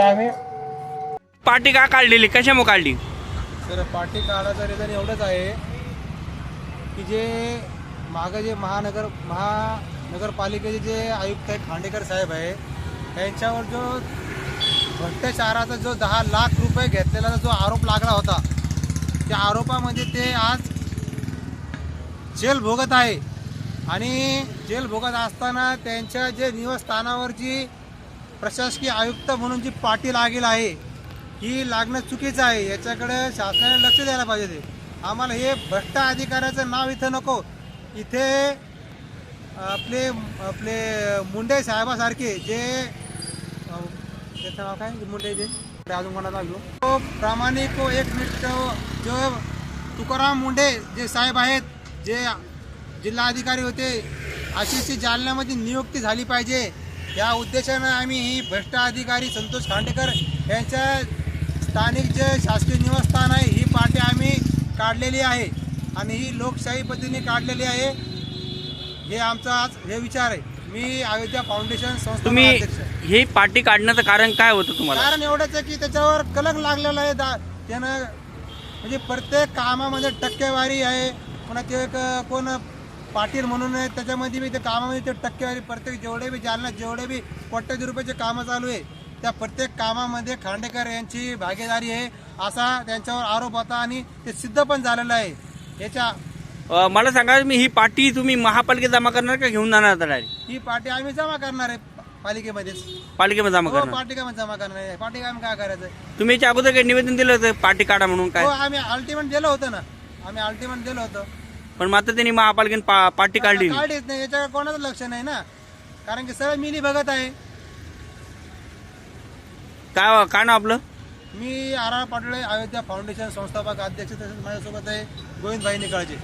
आम्ही. पार्टी का काढलेली? कशामुळे काढली? तर पार्टी काढायचं रिझन एवढंच आहे की जे मागं जे महानगर महानगरपालिकेचे जे आयुक्त आहेत खांडेकर साहेब आहे त्यांच्यावर जो भ्रष्टाचाराचा जो दहा लाख रुपये घेतलेला जो आरोप लागला होता त्या आरोपामध्ये ते आज जेल भोगत आहे. आणि जेल भोगत असताना त्यांच्या जे निवासस्थानावर जी प्रशासकीय आयुक्त म्हणून जी पाटी लागेल आहे ही लागणं चुकीचं आहे. याच्याकडे शासनाने लक्ष द्यायला पाहिजे ते आम्हाला हे भ्रष्ट अधिकाऱ्याचं नाव इथं नको. इथे आपले आपले मुंडे साहेबासारखे जे त्याचं नाव काय? मुंडे जे? अजून कोणाचं लागलो तो प्रामाणिक व एकनिष्ठ जो तुकाराम मुंडे जे साहेब आहेत जे जिल्हाधिकारी होते अशीची जालन्यामध्ये नियुक्ती झाली पाहिजे. या उद्देशानं आम्ही ही भ्रष्ट अधिकारी संतोष खांडेकर यांच्या स्थानिक जे शासकीय निवासस्थान आहे ही पार्टी आम्ही काढलेली आहे आणि ही लोकशाही पद्धतीने काढलेली आहे. हे आमचा आज हे विचार आहे. मी अयोध्या फाउंडेशन संस्था तुम्ही अध्यक्ष ही पार्टी काढण्याचं कारण काय होतं तुम्हाला? कारण एवढंच आहे की त्याच्यावर कलंक लागलेला आहे दा त्यानं म्हणजे प्रत्येक कामामध्ये टक्केवारी आहे. पुन्हा ते एक कोण पाटील म्हणून आहे. त्याच्यामध्ये बी ते कामामध्ये ते टक्केवारी प्रत्येक जेवढे बी जालन्यात जेवढे बी कोट्याधी रुपयाचे कामं चालू आहे त्या प्रत्येक कामामध्ये खांडेकर यांची भागीदारी आहे असा त्यांच्यावर आरोप होता आणि ते सिद्ध पण झालेलं आहे. याच्या मला सांगा मी ही पार्टी तुम्ही महापालिकेत जमा करणार का घेऊन जाणार आता? ही पार्टी आम्ही जमा करणार आहे पालिकेमध्येच. पालिकेमध्ये जमा हो करणार? पार्टीमध्ये जमा करणार आहे. पार्टी आम्ही काय करायचं? तुम्ही याच्या अगोदर काही निवेदन दिलं होतं पार्टी काढा म्हणून काय? हो आम्ही अल्टिमेट दिलं होतं ना. आम्ही अल्टिमेट दिलं होतं. पण मात्र त्यांनी महापालिकेने पा- पार्टी काढली नाही. काढलीच नाही याच्याकडे कोणाचं लक्ष नाही ना? कारण की सगळं मिली बघत आहे. काय काय नाव आपलं? मी R R Patole Ayodhya foundation संस्थापक अध्यक्ष तसेच माझ्यासोबत आहे गोविंदभाई निकाळजे.